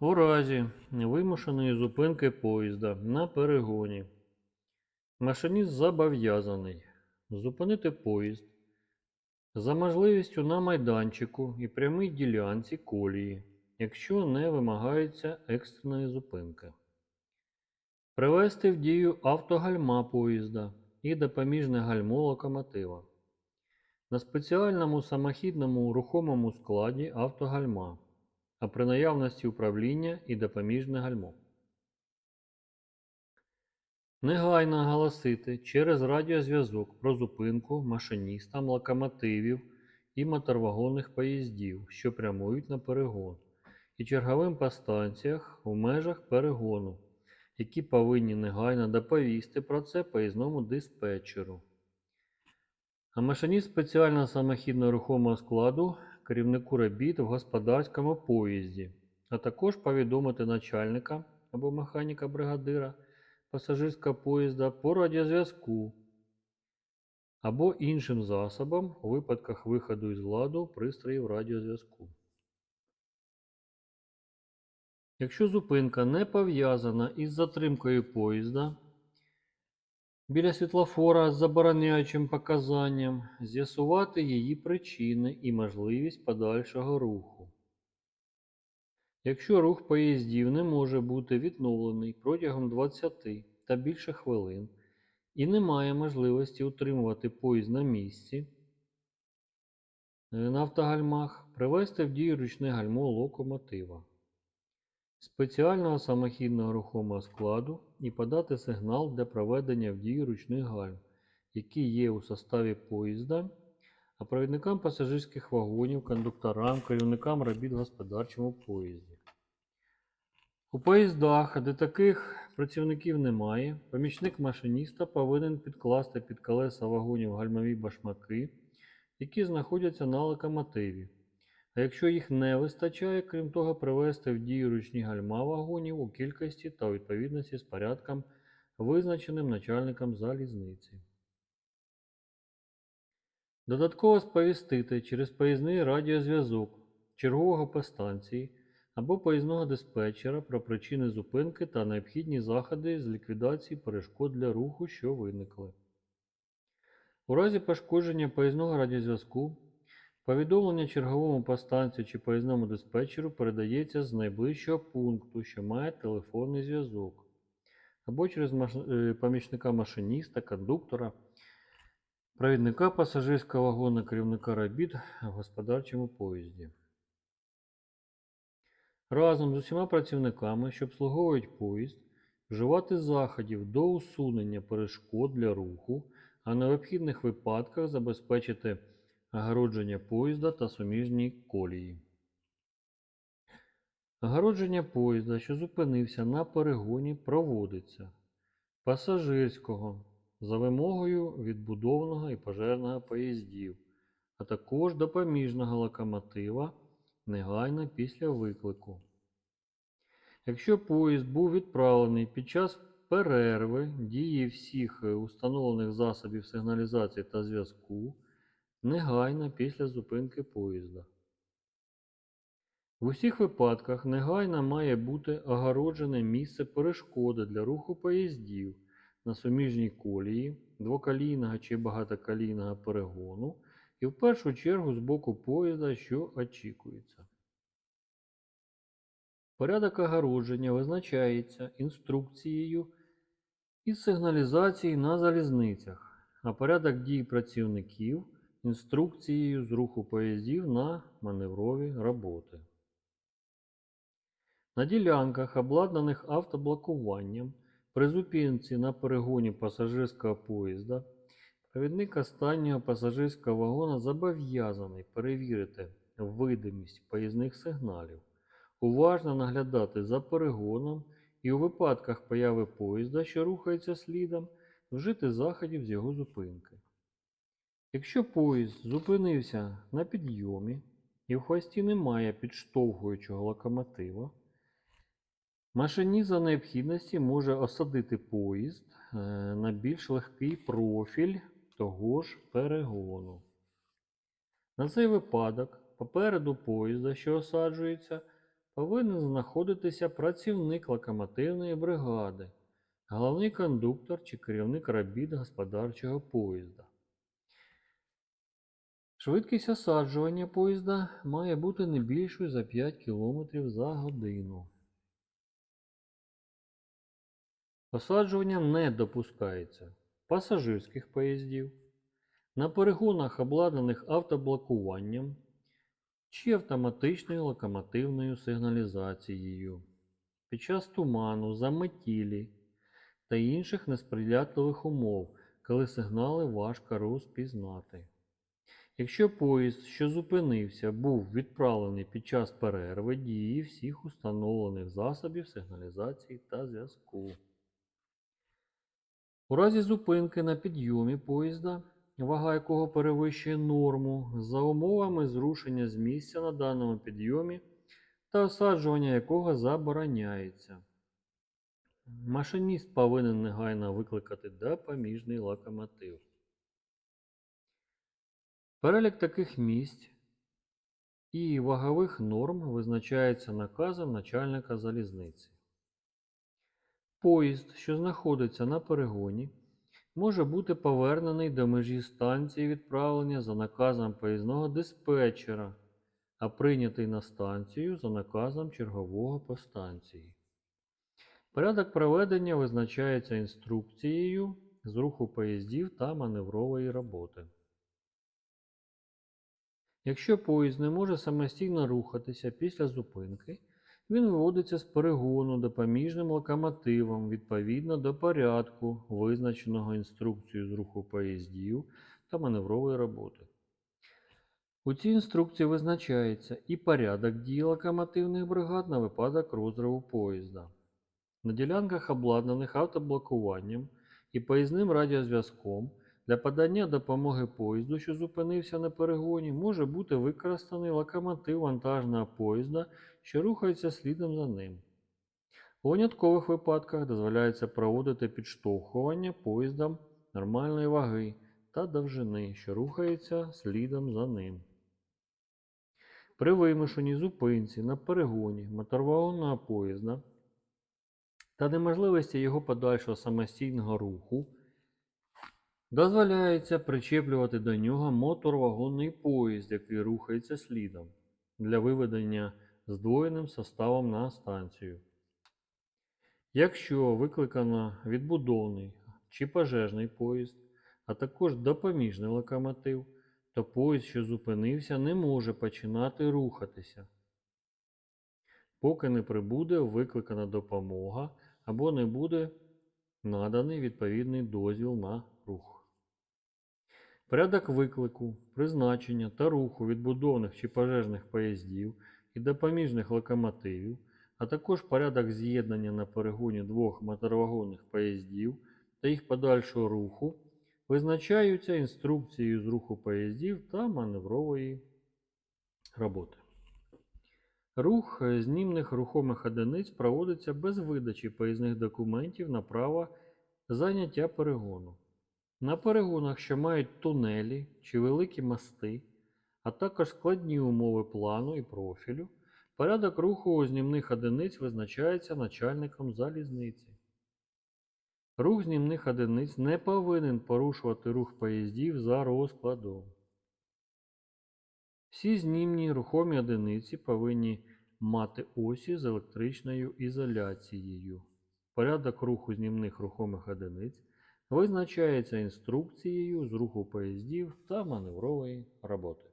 У разі вимушеної зупинки поїзда на перегоні машиніст зобов'язаний зупинити поїзд за можливістю на майданчику і прямій ділянці колії, якщо не вимагається екстреної зупинки. Привести в дію автогальма поїзда і допоміжне гальмо локомотива. На спеціальному самохідному рухомому складі автогальма, а при наявності управління і допоміжне гальмо. Негайно оголосити через радіозв'язок про зупинку машиністам локомотивів і моторвагонних поїздів, що прямують на перегон, і черговим по станціях в межах перегону, які повинні негайно доповісти про це поїзному диспетчеру. А машиніст спеціального самохідного рухомого складу керівнику робіт в господарському поїзді, а також повідомити начальника або механіка бригадира пасажирського поїзда по радіозв'язку або іншим засобам у випадках виходу із ладу пристроїв радіозв'язку. Якщо зупинка не пов'язана із затримкою поїзда, біля світлофора з забороняючим показанням з'ясувати її причини і можливість подальшого руху. Якщо рух поїздів не може бути відновлений протягом 20 та більше хвилин і немає можливості утримувати поїзд на місці, е, на автогальмах привести в дію ручне гальмо локомотива спеціального самохідного рухомого складу і подати сигнал для проведення в дію ручних гальм, які є у составі поїзда, а провідникам пасажирських вагонів, кондукторам, керівникам робіт в господарчому поїзді. У поїздах, де таких працівників немає, помічник машиніста повинен підкласти під колеса вагонів гальмові башмаки, які знаходяться на локомотиві. А якщо їх не вистачає, крім того, привести в дію ручні гальма вагонів у кількості та відповідності з порядком, визначеним начальником залізниці. Додатково сповістити через поїзний радіозв'язок чергового по станції або поїзного диспетчера про причини зупинки та необхідні заходи з ліквідації перешкод для руху, що виникли. У разі пошкодження поїзного радіозв'язку Повідомлення черговому по станції чи поїзному диспетчеру передається з найближчого пункту, що має телефонний зв'язок, або через е, помічника машиніста, кондуктора, провідника пасажирського вагону, керівника робіт в господарчому поїзді. Разом з усіма працівниками, що обслуговують поїзд, вживати заходів до усунення перешкод для руху, а в необхідних випадках забезпечити огородження поїзда та суміжні колії. Огородження поїзда, що зупинився на перегоні, проводиться пасажирського за вимогою відбудовного і пожежного поїздів, а також допоміжного локомотива негайно після виклику. Якщо поїзд був відправлений під час перерви дії всіх е, установлених засобів сигналізації та зв'язку, негайно після зупинки поїзда. В усіх випадках негайно має бути огороджене місце перешкоди для руху поїздів на суміжній колії, двоколійного чи багатоколійного перегону і в першу чергу з боку поїзда, що очікується. Порядок огородження визначається інструкцією із сигналізації на залізницях, а порядок дій працівників інструкцією з руху поїздів на маневрові роботи. На ділянках, обладнаних автоблокуванням, при зупинці на перегоні пасажирського поїзда, провідник останнього пасажирського вагона зобов'язаний перевірити видимість поїзних сигналів, уважно наглядати за перегоном і у випадках появи поїзда, що рухається слідом, вжити заходів з його зупинки. Якщо поїзд зупинився на підйомі і в хвості немає підштовхуючого локомотива, машиніст за необхідності може осадити поїзд е, на більш легкий профіль того ж перегону. На цей випадок попереду поїзда, що осаджується, повинен знаходитися працівник локомотивної бригади, головний кондуктор чи керівник робіт господарчого поїзда. Швидкість осаджування поїзда має бути не більшою за 5 км за годину. Осаджування не допускається пасажирських поїздів, на перегонах, обладнаних автоблокуванням чи автоматичною локомотивною сигналізацією, під час туману, заметілі та інших несприятливих умов, коли сигнали важко розпізнати. Якщо поїзд, що зупинився, був відправлений під час перерви дії всіх установлених засобів сигналізації та зв'язку. У разі зупинки на підйомі поїзда, вага якого перевищує норму, за умовами зрушення з місця на даному підйомі та осаджування якого забороняється. Машиніст повинен негайно викликати допоміжний локомотив. Перелік таких місць і вагових норм визначається наказом начальника залізниці. Поїзд, що знаходиться на перегоні, може бути повернений до межі станції відправлення за наказом поїзного диспетчера, а прийнятий на станцію за наказом чергового по станції. Порядок проведення визначається інструкцією з руху поїздів та маневрової роботи. Якщо поїзд не може самостійно рухатися після зупинки, він виводиться з перегону допоміжним локомотивом відповідно до порядку, визначеного інструкцією з руху поїздів та маневрової роботи. У цій інструкції визначається і порядок дії локомотивних бригад на випадок розриву поїзда. На ділянках, обладнаних автоблокуванням і поїзним радіозв'язком, для подання допомоги поїзду, що зупинився на перегоні, може бути використаний локомотив вантажного поїзда, що рухається слідом за ним. У виняткових випадках дозволяється проводити підштовхування поїздом нормальної ваги та довжини, що рухається слідом за ним. При вимушеній зупинці на перегоні моторвагонного поїзда та неможливості його подальшого самостійного руху дозволяється причеплювати до нього моторвагонний поїзд, який рухається слідом, для виведення здвоєним составом на станцію. Якщо викликано відбудовний чи пожежний поїзд, а також допоміжний локомотив, то поїзд, що зупинився, не може починати рухатися, поки не прибуде викликана допомога або не буде наданий відповідний дозвіл на рух. Порядок виклику, призначення та руху відбудовних чи пожежних поїздів і допоміжних локомотивів, а також порядок з'єднання на перегоні двох моторвагонних поїздів та їх подальшого руху визначаються інструкцією з руху поїздів та маневрової роботи. Рух е, знімних рухомих одиниць проводиться без видачі поїзних документів на право заняття перегону. На перегонах, що мають тунелі чи великі мости, а також складні умови плану і профілю, порядок руху знімних одиниць визначається начальником залізниці. Рух знімних одиниць не повинен порушувати рух поїздів за розкладом. Всі знімні рухомі одиниці повинні мати осі з електричною ізоляцією. Порядок руху знімних рухомих одиниць визначається інструкцією з руху поїздів та маневрової роботи.